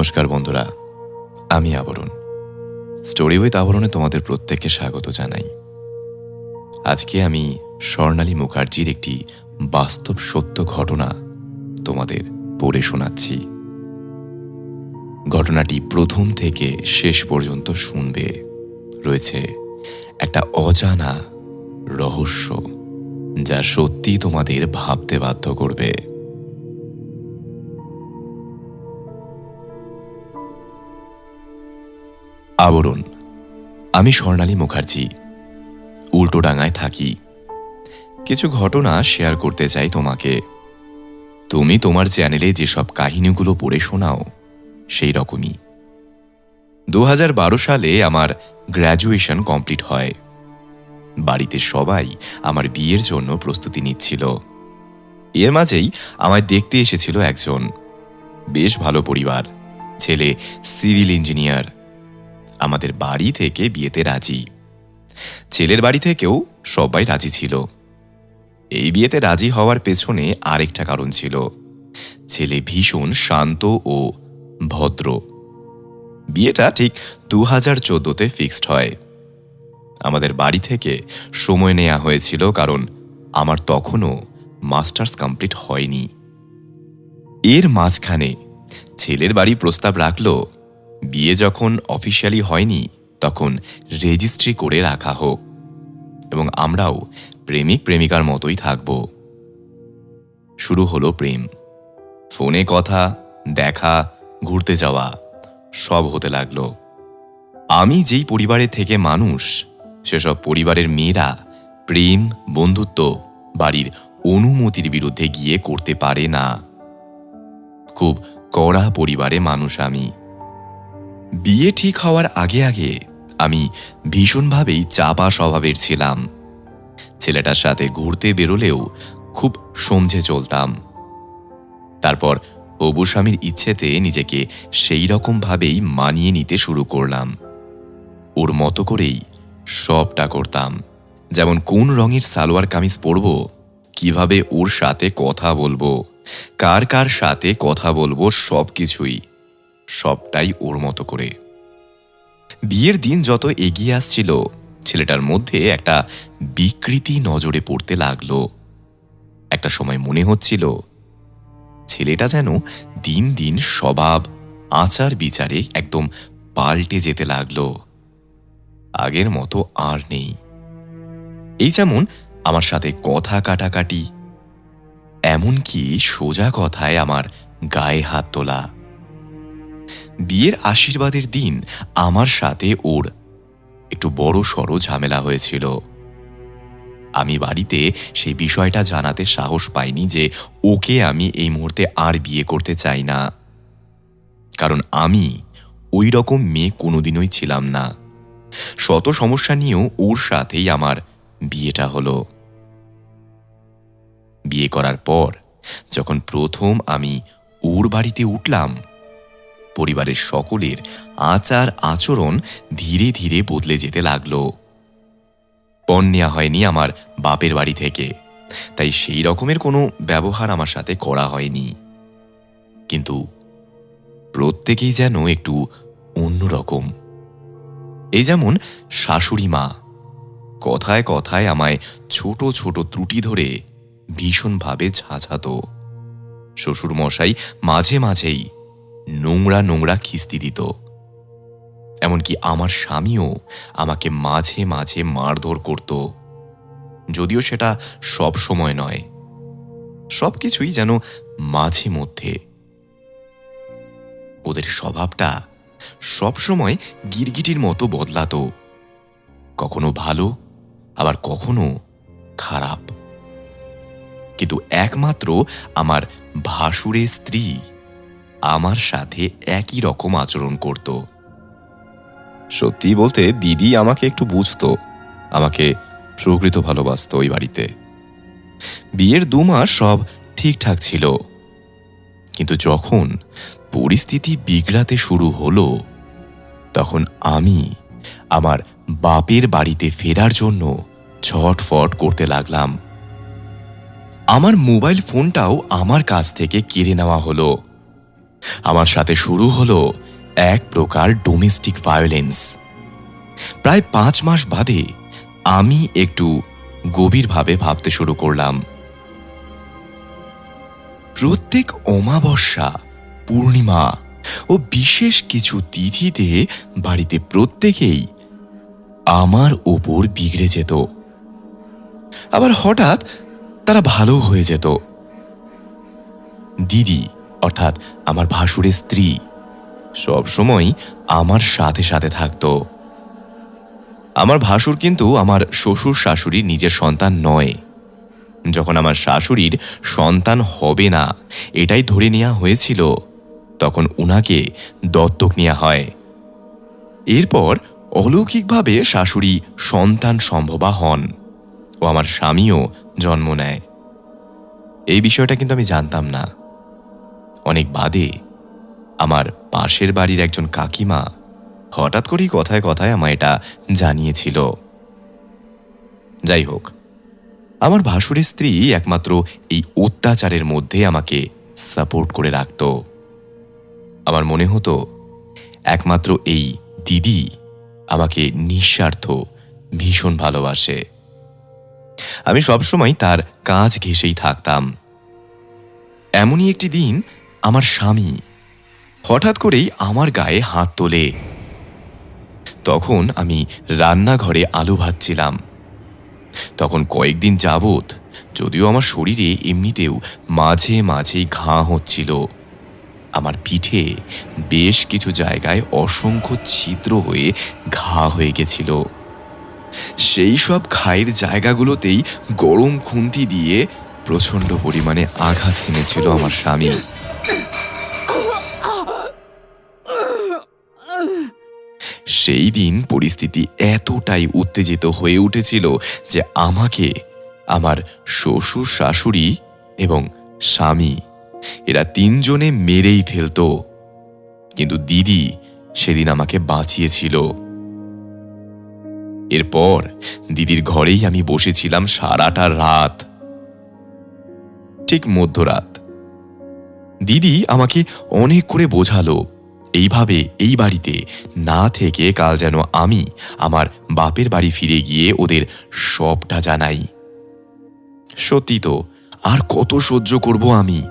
নমস্কার বন্ধুরা, আমি আবরণ। স্টোরি উইথ আবরণে তোমাদের প্রত্যেককে স্বাগত জানাই। আজকে আমি স্বর্ণালী মুখার্জির একটি বাস্তব সত্য ঘটনা তোমাদের পড়ে শোনাচ্ছি। ঘটনাটি প্রথম থেকে শেষ পর্যন্ত শুনবে। রয়েছে একটা অজানা রহস্য, যা সত্যি তোমাদের ভাবতে বাধ্য করবে। আবরণ। আমি স্বর্ণালী মুখার্জি। উল্টোডাঙায় থাকি। কিছু ঘটনা শেয়ার করতে চাই তোমাকে। তুমি তোমার চ্যানেলে যেসব কাহিনীগুলো পড়ে শোনাও, সেই রকমই। দু হাজার বারো সালে আমার গ্র্যাজুয়েশন কমপ্লিট হয়। বাড়িতে সবাই আমার বিয়ের জন্য প্রস্তুতি নিচ্ছিল। এর মাঝেই আমায় দেখতে এসেছিল একজন। বেশ ভালো পরিবার। ছেলে সিভিল ইঞ্জিনিয়ার। আমাদের বাড়ি থেকে বিয়েতে রাজি। ছেলের বাড়ি থেকেও সবাই রাজি ছিল। এই বিয়েতে রাজি হওয়ার পেছনে আরেকটা কারণ ছিল। ছেলে ভীষণ শান্ত ও ভদ্র। বিয়েটা ঠিক দু হাজার চোদ্দোতে ফিক্সড হয়। আমাদের বাড়ি থেকে সময় নেওয়া হয়েছিল কারণ আমার তখনও মাস্টার্স কমপ্লিট হয়নি। এর মাঝখানে ছেলের বাড়ি প্রস্তাব রাখল বিয়ে যখন অফিসিয়ালি হয়নি, তখন রেজিস্ট্রি করে রাখা হোক এবং আমরাও প্রেমিক, প্রেমিকার মতোই থাকব। শুরু হলো প্রেম। ফোনে কথা, দেখা, ঘুরতে যাওয়া, সব হতে লাগল। আমি যেই পরিবারে থেকে মানুষ, সেসব পরিবারের মেয়েরা প্রেম, বন্ধুত্ব, বাড়ির অনুমতির বিরুদ্ধে গিয়ে করতে পারে না। খুব কড়া পরিবারে মানুষ আমি। বিয়ে ঠিক হওয়ার আগে আগে আমি ভীষণভাবেই চাপা স্বভাবের ছিলাম। ছেলেটার সাথে ঘুরতে বেরোলেও খুব সমঝে চলতাম। তারপর হবু স্বামীর ইচ্ছেতে নিজেকে সেই রকমভাবেই মানিয়ে নিতে শুরু করলাম। ওর মতো করেই সবটা করতাম। যেমন কোন রঙের সালোয়ার কামিজ পরব, কীভাবে ওর সাথে কথা বলব, কার কার সাথে কথা বলব সব কিছুই সবটাই ওর মতো করে। বিয়ের দিন যত এগিয়ে আসছিল, ছেলেটার মধ্যে একটা বিকৃতি নজরে পড়তে লাগল। একটা সময় মনে হচ্ছিল, ছেলেটা যেন দিন দিন স্বভাব, আচার বিচারে একদম পাল্টে যেতে লাগল। আগের মতো আর নেই। এই যেমন আমার সাথে কথা কাটাকাটি, এমনকি সোজা কথায় আমার গায়ে হাত তোলা। বিয়ের আশীর্বাদের দিন আমার সাথে ওর একটু বড় সড়ো ঝামেলা হয়েছিল। আমি বাড়িতে সেই বিষয়টা জানাতে সাহস পাইনি যে ওকে আমি এই মুহূর্তে আর বিয়ে করতে চাই না। কারণ আমি ওই রকম মেয়ে কোনোদিনই ছিলাম না। শত সমস্যা নিয়েও ওর সাথেই আমার বিয়েটা হলো। বিয়ে করার পর যখন প্রথম আমি ওর বাড়িতে উঠলাম পরিবারের সকলের আচার আচরণ ধীরে ধীরে বদলে যেতে লাগল। পণ নেওয়া হয়নি আমার বাপের বাড়ি থেকে, তাই সেই রকমের কোনো ব্যবহার আমার সাথে করা হয়নি। কিন্তু প্রত্যেকেই যেন একটু অন্যরকম এই যেমন শাশুড়ি মা, কথায় কথায় আমায় ছোট ছোট ত্রুটি ধরে ভীষণভাবে ঝাঁঝাত। শ্বশুর মশাই মাঝে মাঝেই নোংরা নোংরা খিস্তি দিত। এমনকি আমার স্বামীও আমাকে মাঝে মাঝে মারধর করত। যদিও সেটা সব সময় নয়, সব কিছুই যেন মাঝে মধ্যে। ওদের স্বভাবটা সবসময় গিরগিটির মতো বদলাতো। কখনো ভালো, আবার কখনো খারাপ। কিন্তু একমাত্র আমার ভাসুরের স্ত্রী আমার সাথে একই রকম আচরণ করত। সত্যি বলতে দিদি আমাকে একটু বুঝতো, আমাকে প্রকৃত ভালোবাসত ওই বাড়িতে। বিয়ের দু মাস সব ঠিকঠাক ছিল। কিন্তু যখন পরিস্থিতি বিগড়াতে শুরু হলো, তখন আমি আমার বাপের বাড়িতে ফেরার জন্য ছটফট করতে লাগলাম। আমার মোবাইল ফোনটাও আমার কাছ থেকে কেড়ে নেওয়া হলো। আমার সাথে শুরু হলো এক প্রকার ডোমেস্টিক ভায়োলেন্স প্রায় পাঁচ মাস বাদে আমি একটু গভীরভাবে ভাবতে শুরু করলাম। প্রত্যেক অমাবস্যা, পূর্ণিমা ও বিশেষ কিছু তিথিতে বাড়িতে প্রত্যেকেই আমার ওপর বিগড়ে যেত। আবার হঠাৎ তারা ভালো হয়ে যেত। দিদি অর্থাৎ আমার ভাসুরের স্ত্রী সবসময় আমার সাথে সাথে থাকতো। আমার ভাসুর কিন্তু আমার শ্বশুর শাশুড়ির নিজের সন্তান নয়। যখন আমার শাশুড়ির সন্তান হবে না, এটাই ধরে নেওয়া হয়েছিল, তখন উনাকে দত্তক নেওয়া হয়। এরপর অলৌকিকভাবে শাশুড়ি সন্তান সম্ভবা হন ও আমার স্বামীও জন্ম নেয়। এই বিষয়টা কিন্তু আমি জানতাম না। অনেক বাদে। আমার পাশের বাড়ির একজন কাকিমা হঠাৎ করেই কথায় কথায় আমায় এটা জানিয়েছিল। যাই হোক, আমার ভাসুরের স্ত্রী একমাত্র এই অত্যাচারের মধ্যে আমাকে সাপোর্ট করে রাখত। আমার মনে হতো, একমাত্র এই দিদি আমাকে নিঃস্বার্থ ভীষণ ভালোবাসে। আমি সবসময় তার কাজ ঘেঁষেই থাকতাম। এমনই একটি দিন আমার স্বামী। হঠাৎ করেই আমার গায়ে হাত তোলে। তখন আমি রান্নাঘরে আলু ভাজছিলাম। তখন কয়েকদিন যাবৎ যদিও আমার শরীরে এমনিতেও মাঝে মাঝেই ঘা হচ্ছিল, আমার পিঠে বেশ কিছু জায়গায় অসংখ্য ছিদ্র হয়ে ঘা হয়ে গেছিল। সেই সব খায়ের জায়গাগুলোতেই গরম খুন্তি দিয়ে প্রচণ্ড পরিমাণে আঘাত হেনেছিল আমার স্বামী। সেই দিন পরিস্থিতি এতটাই উত্তেজিত হয়ে উঠেছিল যে আমাকে, আমার শ্বশুর শাশুড়ি এবং স্বামী, এরা তিনজনে মেরেই ফেলতো। কিন্তু দিদি সেদিন আমাকে বাঁচিয়েছিল। এরপর দিদির ঘরেই আমি বসেছিলাম সারাটা রাত। ঠিক মধ্যরাত। দিদি আমাকে অনেক করে বোঝালো। এইভাবে এই বাড়িতে না থেকে কাল যেন আমি আমার বাপের বাড়ি ফিরে গিয়ে ওদের সবটা জানাই। সত্যি তো, আর কত সহ্য করব আমি?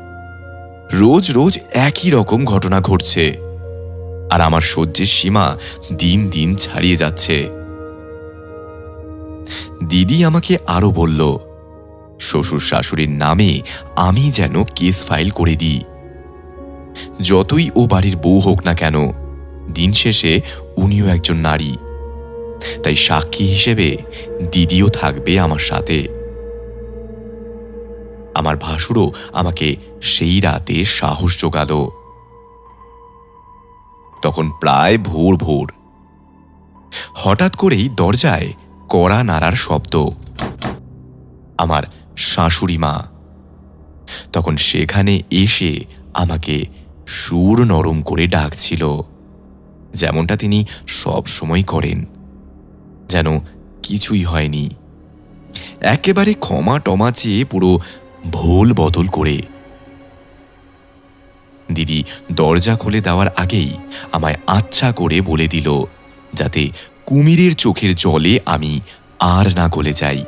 রোজ রোজ একই রকম ঘটনা ঘটছে। আর আমার সহ্যের সীমা দিন দিন ছাড়িয়ে যাচ্ছে। দিদি আমাকে আরও বলল, শ্বশুর শাশুড়ির নামে আমি যেন কেস ফাইল করে দিই। যতই ও বাড়ির বউ হোক না কেন, দিন শেষে উনিও একজন নারী। তাই সাক্ষী হিসেবে দিদিও থাকবে আমার সাথে। আমার ভাসুরও আমাকে সেই রাতে সাহস জোগাল। তখন প্রায় ভোর ভোর। হঠাৎ করেই দরজায় কড়া নাড়ার শব্দ। আমার শাশুড়ি মা। তখন সেখানে এসে আমাকে সুর নরম করে ডাকছিল, যেমনটা তিনি সব সময় করেন। যেন কিছুই হয়নি। একেবারে ক্ষমা টমা চেয়ে পুরো ভোল বদল করে। দিদি দরজা খুলে দেওয়ার আগেই আমায় আচ্ছা করে বলে দিল, যাতে কুমিরের চোখের জলে আমি আর না গলে যাই।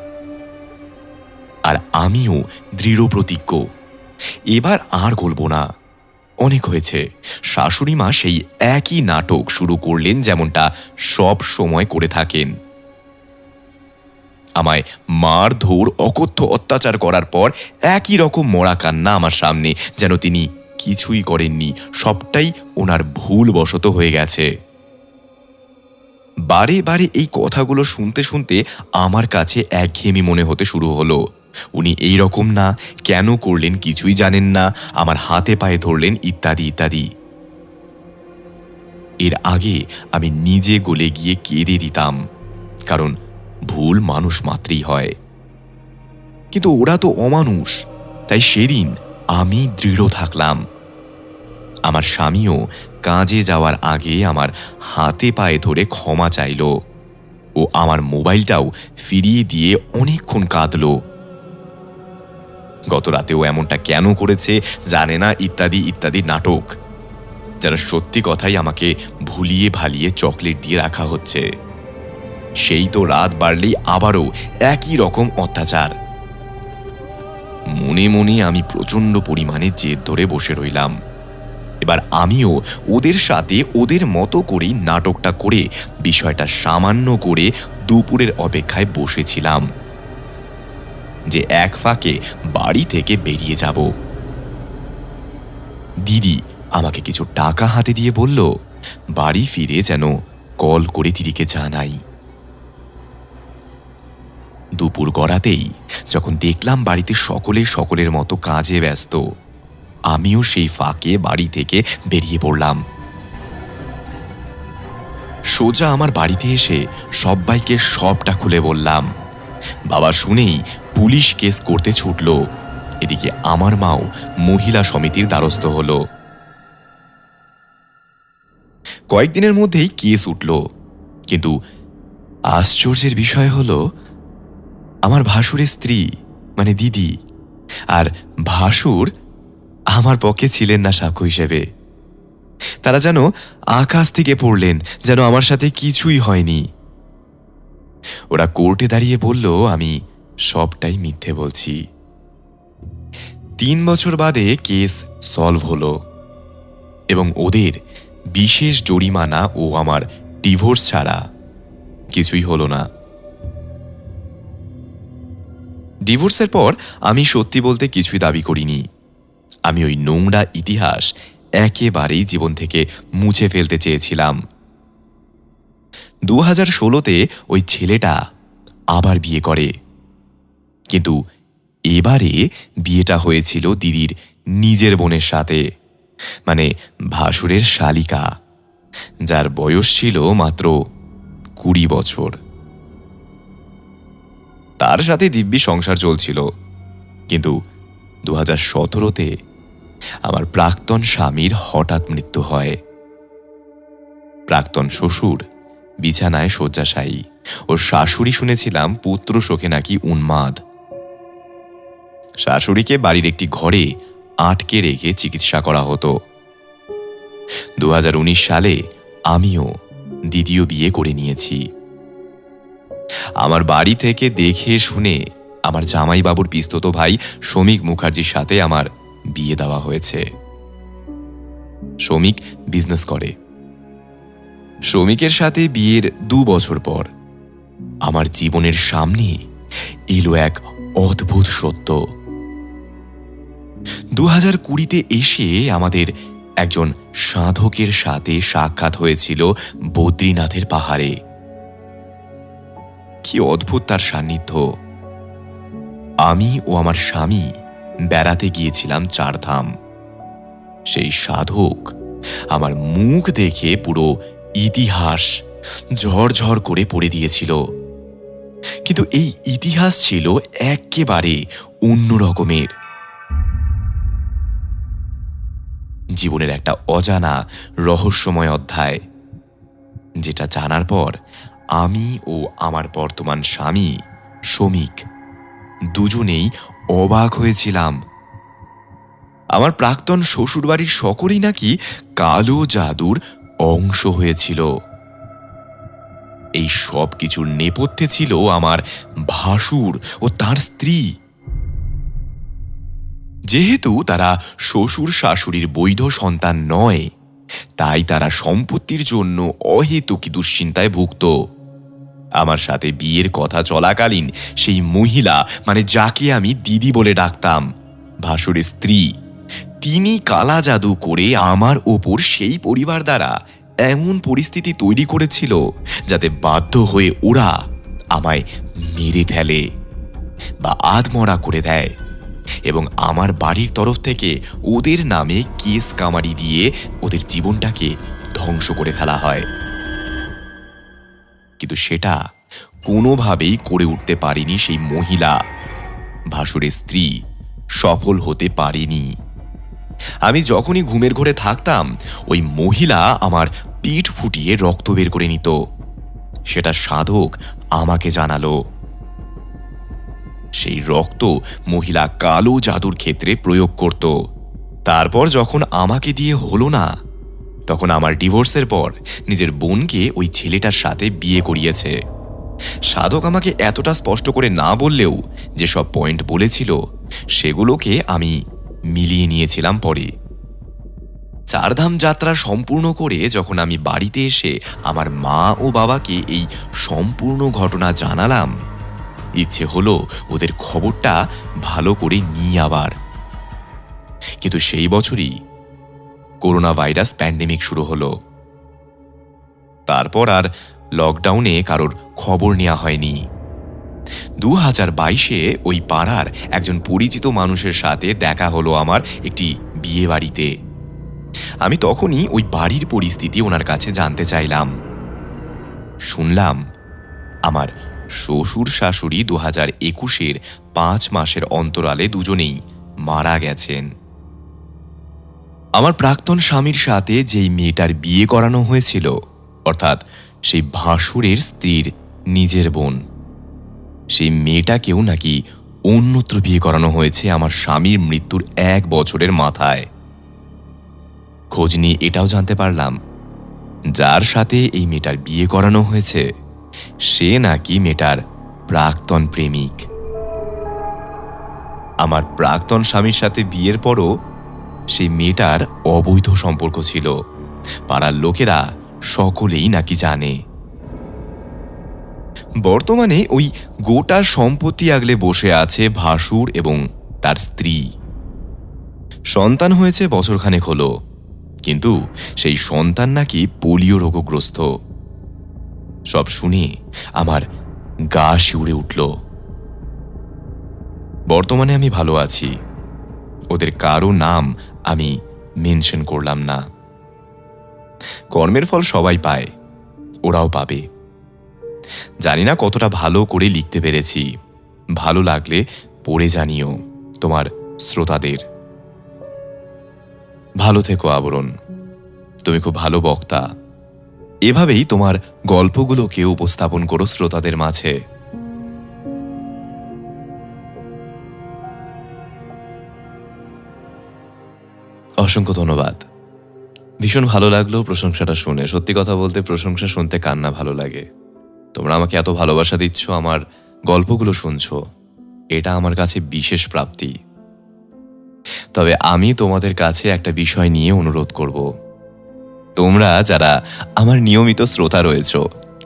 আর আমিও দৃঢ় প্রতিজ্ঞ এবার আর গলব না। অনেক হয়েছে। শাশুড়ি মা সেই একই নাটক শুরু করলেন যেমনটা সব সময় করে থাকেন। আমায় মারধর, অকথ্য অত্যাচার করার পর একই রকম মরা কান্না আমার সামনে, যেন তিনি কিছুই করেননি। সবটাই ওনার ভুল বশত হয়ে গেছে। বারে বারে এই কথাগুলো শুনতে শুনতে আমার কাছে একঘেয়েমি মনে হতে শুরু হলো। উনি এই রকম না, কেন করলেন কিছুই জানেন না, আমার হাতে পায়ে ধরলেন ইত্যাদি ইত্যাদি। এর আগে আমি নিজে গলে গিয়ে কেঁদে দিতাম, কারণ ভুল মানুষ মাত্রই হয়। কিন্তু ওরা তো অমানুষ, তাই সেদিন আমি দৃঢ় থাকলাম। আমার স্বামীও কাজে যাওয়ার আগে আমার হাতে পায়ে ধরে ক্ষমা চাইল ও আমার মোবাইলটাও ফিরিয়ে দিয়ে অনেকক্ষণ কাঁদলো। গত রাতেও এমনটা কেন করেছে জানে না, ইত্যাদি ইত্যাদি নাটক। যেন সত্যি কথাই আমাকে ভুলিয়ে ভালিয়ে চকলেট দিয়ে রাখা হচ্ছে। সেই তো রাত বাড়লেই আবারও একই রকম অত্যাচার। মনে মনে আমি প্রচণ্ড পরিমাণে জেদ ধরে বসে রইলাম। এবার আমিও ওদের সাথে ওদের মতো করেই নাটকটা করে, বিষয়টা সামান্য করে দুপুরের অপেক্ষায় বসেছিলাম। যে এক ফাঁকে বাড়ি থেকে বেরিয়ে যাব। দিদি আমাকে কিছু টাকা হাতে দিয়ে বলল, বাড়ি ফিরে যেন কল করে দিদিকে জানাই। দুপুর গড়াতেই যখন দেখলাম বাড়িতে সকলে সকলের মতো কাজে ব্যস্ত, আমিও সেই ফাঁকে বাড়ি থেকে বেরিয়ে পড়লাম। সোজা আমার বাড়িতে এসে সবাইকে সবটা খুলে বললাম। বাবা শুনেই পুলিশ কেস করতে ছুটল। এদিকে আমার মাও মহিলা সমিতির দ্বারস্থ হল। কয়েকদিনের মধ্যেই কেস উঠল। কিন্তু আশ্চর্যের বিষয় হল, আমার ভাসুরের স্ত্রী মানে দিদি, আর ভাসুর আমার পক্ষে ছিলেন না সাক্ষ্য হিসেবে। তারা যেন আকাশ থেকে পড়লেন, যেন আমার সাথে কিছুই হয়নি। ওরা কোর্টে দাঁড়িয়ে বলল, আমি সবটাই মিথ্যে বলছি। তিন বছর বাদে কেস সলভ হলো এবং ওদের বিশেষ জরিমানা ও আমার ডিভোর্স ছাড়া কিছুই হলো না। ডিভোর্সের পর আমি সত্যি বলতে কিছুই দাবি করিনি। আমি ওই নোংরা ইতিহাস একেবারেই জীবন থেকে মুছে ফেলতে চেয়েছিলাম। দু হাজার ষোলোতে ওই ছেলেটা আবার বিয়ে করে। কিন্তু এবারে বিয়েটা হয়েছিল দিদির নিজের বোনের সাথে মানে ভাসুরের শালিকা, যার বয়স ছিল মাত্র কুড়ি বছর। তার সাথে দিব্যি সংসার চলছিল, কিন্তু দু হাজার সতেরোতে আমার প্রাক্তন স্বামীর হঠাৎ মৃত্যু হয়। প্রাক্তন শ্বশুর বিছানায় শয্যাশায়ী ও শাশুড়ি শুনেছিলাম পুত্র শোকে নাকি উন্মাদ। শাশুড়িকে বাড়ির একটি ঘরে আটকে রেখে চিকিৎসা করা হতো। দু হাজার উনিশ সালে আমিও দ্বিতীয় বিয়ে করে নিয়েছি। আমার বাড়ি থেকে দেখে শুনে আমার জামাইবাবুর পিস্তত ভাই শ্রমিক মুখার্জির সাথে আমার বিয়ে দেওয়া হয়েছে। শ্রমিক বিজনেস করে। শ্রমিকের সাথে বিয়ের দু বছর পর আমার জীবনের সামনে এলো এক অদ্ভুত সত্য। দু হাজার কুড়িতে এসে আমাদের একজন সাধকের সাথে সাক্ষাৎ হয়েছিল বদ্রীনাথের পাহাড়ে। কি অদ্ভুত তার সান্নিধ্য। আমি ও আমার স্বামী বেড়াতে গিয়েছিলাম চারধাম। সেই সাধক আমার মুখ দেখে পুরো ইতিহাস ঝড় করে পড়ে দিয়েছিল। কিন্তু এই ইতিহাস ছিল একেবারে অন্য রকমের। জীবনের একটা অজানা রহস্যময় অধ্যায়, যেটা জানার পর আমি ও আমার বর্তমান স্বামী শ্রমিক দুজনেই অবাক হয়েছিলাম। আমার প্রাক্তন শ্বশুরবাড়ির সকলেই নাকি কালো জাদুর অংশ হয়েছিল। এই সব কিছুর নেপথ্যে ছিল আমার ভাসুর ও তার স্ত্রী। যেহেতু তারা শ্বশুর শাশুড়ির বৈধ সন্তান নয়, তাই তারা সম্পত্তির জন্য অহেতুকি দুশ্চিন্তায় ভুগত আমার সাথে বিয়ের কথা চলাকালীন সেই মহিলা মানে যাকে আমি দিদি বলে ডাকতাম, ভাসুরের স্ত্রী, তিনি কালা জাদু করে আমার ওপর সেই পরিবার দ্বারা এমন পরিস্থিতি তৈরি করেছিল যাতে বাধ্য হয়ে ওরা আমায় মেরে ফেলে বা আধমরা করে দেয়। এবং আমার বাড়ির তরফ থেকে ওদের নামে কেস কামারি দিয়ে ওদের জীবনটাকে ধ্বংস করে ফেলা হয়। কিন্তু সেটা কোনোভাবেই করে উঠতে পারেনি সেই মহিলা। ভাসুরের স্ত্রী সফল হতে পারেনি। আমি যখনই ঘুমের ঘরে থাকতাম, ওই মহিলা আমার পিঠ ফুটিয়ে রক্ত বের করে নিত। সেটা সাধক আমাকে জানালো। সেই রক্ত মহিলা কালো জাদুর ক্ষেত্রে প্রয়োগ করত। তারপর যখন আমাকে দিয়ে হলো না, তখন আমার ডিভোর্সের পর নিজের বোনকে ওই ছেলেটার সাথে বিয়ে করিয়েছে। সাধক আমাকে এতটা স্পষ্ট করে না বললেও যেসব পয়েন্ট বলেছিল, সেগুলোকে আমি মিলিয়ে নিয়েছিলাম পরে। চারধাম যাত্রা সম্পূর্ণ করে যখন আমি বাড়িতে এসে আমার মা ও বাবাকে এই সম্পূর্ণ ঘটনা জানালাম ইচ্ছে হলো ওদের খবরটা ভালো করে নিই আবার। কিন্তু সেই বছরই করোনা ভাইরাস প্যান্ডেমিক শুরু হলো। তারপর আর লকডাউনে কারোর খবর নেওয়া হয়নি। দু হাজার বাইশে ওই পাড়ার একজন পরিচিত মানুষের সাথে দেখা হলো আমার একটি বিয়ে বাড়িতে আমি তখনই ওই বাড়ির পরিস্থিতি ওনার কাছে জানতে চাইলাম। শুনলাম আমার শ্বশুর শাশুড়ি দু হাজার একুশের পাঁচ মাসের অন্তরালে দুজনেই মারা গেছেন। আমার প্রাক্তন স্বামীর সাথে যেই মেয়েটার বিয়ে করানো হয়েছিল, অর্থাৎ সেই ভাসুরের স্ত্রীর নিজের বোন, সেই মেয়েটাকেও নাকি অন্যত্র বিয়ে করানো হয়েছে আমার স্বামীর মৃত্যুর এক বছরের মাথায়। খোঁজ নিয়ে এটাও জানতে পারলাম, যার সাথে এই মেয়েটার বিয়ে করানো হয়েছে সে নাকি মেয়েটার প্রাক্তন প্রেমিক। আমার প্রাক্তন স্বামীর সাথে বিয়ের পরও সেই মেয়েটার অবৈধ সম্পর্ক ছিল। পাড়ার লোকেরা সকলেই নাকি জানে। বর্তমানে ওই গোটা সম্পত্তি আগলে বসে আছে ভাসুর এবং তার স্ত্রী। সন্তান হয়েছে বছরখানেক হলো, কিন্তু সেই সন্তান নাকি পোলিও রোগগ্রস্ত। সব শুনে আমার গা শিউড়ে উঠল। বর্তমানে আমি ভালো আছি। ওদের কারও নাম আমি মেনশন করলাম না। কর্মের ফল সবাই পায়, ওরাও পাবে। জানি না কতটা ভালো করে লিখতে পেরেছি। ভালো লাগলে পড়ে জানিও তোমার শ্রোতাদের। ভালো থেকো আবরণ। তুমি খুব ভালো বক্তা। এভাবেই তোমার গল্পগুলোকে উপস্থাপন করো শ্রোতাদের মাঝে। অসংখ্য ধন্যবাদ। ভীষণ ভালো লাগল প্রশংসাটা শুনে। সত্যি কথা বলতে প্রশংসা শুনতে কান্না ভালো লাগে। তোমরা আমাকে এত ভালোবাসা দিচ্ছ, আমার গল্পগুলো শুনছো। এটা আমার কাছে বিশেষ প্রাপ্তি। তবে আমি তোমাদের কাছে একটা বিষয় নিয়ে অনুরোধ করব। তোমরা যারা আমার নিয়মিত শ্রোতা রয়েছ,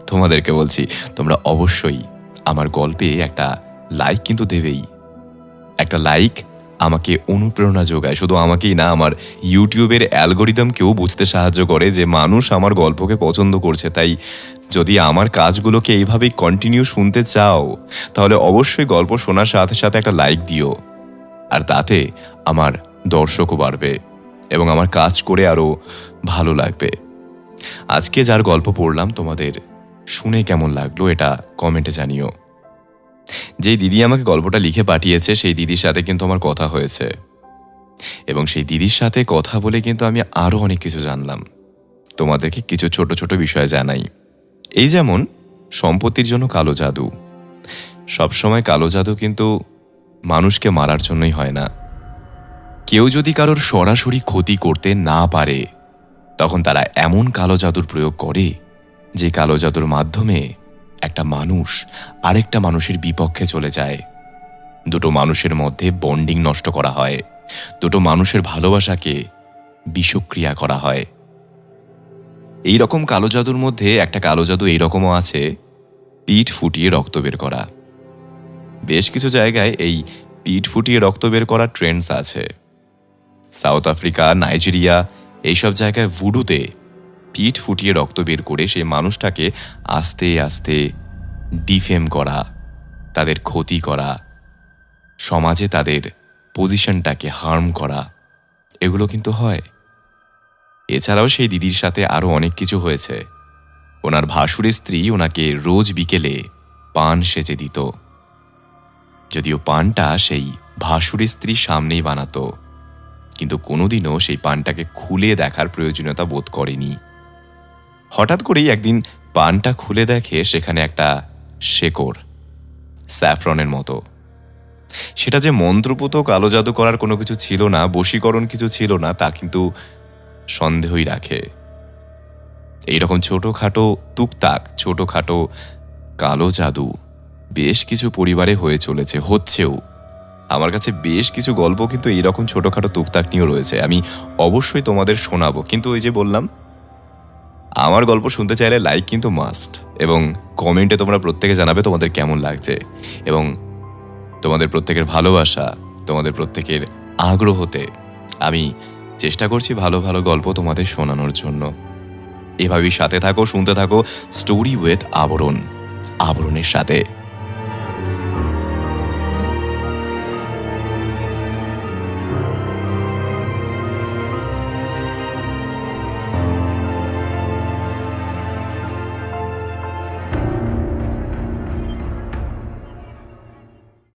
তোমাদেরকে বলছি, তোমরা অবশ্যই আমার গল্পে একটা লাইক কিন্তু দেবেই। একটা লাইক আমাকে অনুপ্রেরণা যোগায়। শুধু আমাকেই না, আমার ইউটিউবের অ্যালগোরিদমকেও বুঝতে সাহায্য করে যে মানুষ আমার গল্পকে পছন্দ করছে। তাই যদি আমার কাজগুলোকে এইভাবেই কন্টিনিউ শুনতে চাও, তাহলে অবশ্যই গল্প শোনার সাথে সাথে একটা লাইক দিও। আর তাতে আমার দর্শকও বাড়বে এবং আমার কাজ করে আরও ভালো লাগবে। আজকে যার গল্প পড়লাম তোমাদের শুনে কেমন লাগল এটা কমেন্টে জানিও। যে দিদি আমাকে গল্পটা লিখে পাঠিয়েছে, সেই দিদির সাথে কিন্তু আমার কথা হয়েছে। এবং সেই দিদির সাথে কথা বলে কিন্তু আমি আরও অনেক কিছু জানলাম। তোমাদেরকে কিছু ছোট ছোট বিষয় জানাই। এই যেমন, সম্পত্তির জন্য কালো জাদু। সবসময় কালো জাদু কিন্তু মানুষকে মারার জন্যই হয় না। কেউ যদি কারোর সরাসরি ক্ষতি করতে না পারে তখন তারা এমন কালো জাদুর প্রয়োগ করে যে কালো জাদুর মাধ্যমে একটা মানুষ আরেকটা মানুষের বিপক্ষে চলে যায়। দুটো মানুষের মধ্যে বন্ডিং নষ্ট করা হয়। দুটো মানুষের ভালোবাসাকে বিষক্রিয়া করা হয়। এই রকম কালো জাদুর মধ্যে একটা কালো জাদু এইরকমও আছে, পিঠ ফুটিয়ে রক্ত বের করা। বেশ কিছু জায়গায় এই পিঠ ফুটিয়ে রক্ত বের করার ট্রেন্ডস আছে। সাউথ আফ্রিকা, নাইজেরিয়া এইসব জায়গায় ভুডুতে পিঠ ফুটিয়ে রক্ত বের করে সেই মানুষটাকে আস্তে আস্তে ডিফেম করা, তাদের ক্ষতি করা, সমাজে তাদের পজিশনটাকে হার্ম করা, এগুলো কিন্তু হয়। এছাড়াও সেই দিদির সাথে আরও অনেক কিছু হয়েছে। ওনার ভাসুরের স্ত্রী ওনাকে রোজ বিকেলে পান সেজে দিত। যদিও পানটা সেই ভাসুরের স্ত্রীর সামনেই বানাতো। কিন্তু কোনোদিনও সেই পানটাকে খুলে দেখার প্রয়োজনীয়তা বোধ করেনি। হঠাৎ করেই একদিন পানটা খুলে দেখে সেখানে একটা শেকড়, স্যাফরনের মতো। সেটা যে মন্ত্রপুত কালো জাদু করার কোনো কিছু ছিল না, বশীকরণ কিছু ছিল না, তা কিন্তু সন্দেহই রাখে। এইরকম ছোটোখাটো টুকটাক ছোটোখাটো কালো জাদু বেশ কিছু পরিবারে হয়ে চলেছে, হচ্ছেও। আমার কাছে বেশ কিছু গল্প, কিন্তু এইরকম ছোটোখাটো তুকতাক নিয়েও রয়েছে। আমি অবশ্যই তোমাদের শোনাবো। কিন্তু ওই যে বললাম, আমার গল্প শুনতে চাইলে লাইক কিন্তু মাস্ট এবং কমেন্টে তোমরা প্রত্যেকে জানাবে তোমাদের কেমন লাগছে এবং তোমাদের প্রত্যেকের ভালোবাসা, তোমাদের প্রত্যেকের আগ্রহতে আমি চেষ্টা করছি ভালো ভালো গল্প তোমাদের শোনানোর জন্য। এভাবেই সাথে থাকো, শুনতে থাকো স্টোরি উইথ আবরণ, আবরণের সাথে।